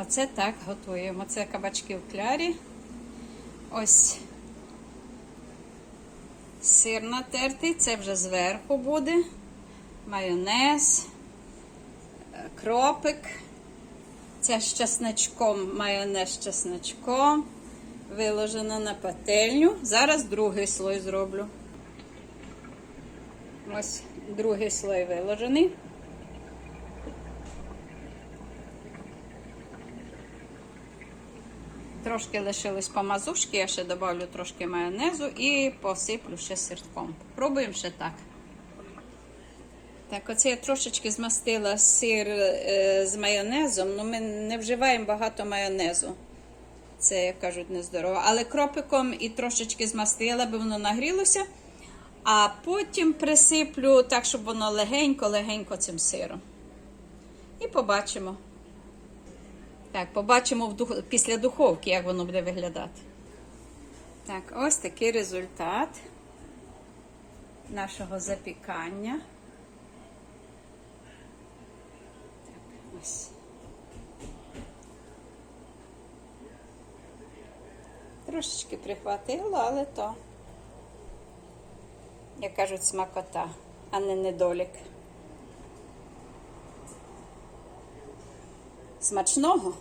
Оце так готуємо. Це кабачки в клярі. Ось сир натертий, це вже зверху буде. Майонез, е, кропик. Це з чесночком, майонез з чесночком. Виложено на пательню. Зараз другий слой зроблю. Ось другий слой виложений. Трошки лишилось помазушки, я ще додавлю трошки майонезу і посиплю ще сирком. Пробуємо ще так. Так, оце я трошечки змастила сир е, з майонезом, але ми не вживаємо багато майонезу. Це, як кажуть, нездорово. Але кропиком і трошечки змастила, бо воно нагрілося. А потім присиплю так, щоб воно легенько-легенько цим сиром. І побачимо. Так, побачимо в дух... після духовки, як воно буде виглядати. Так, ось такий результат нашого запікання. Так, ось. Трошечки прихватило, але то, як кажуть, смакота, а не недолік. Смачного!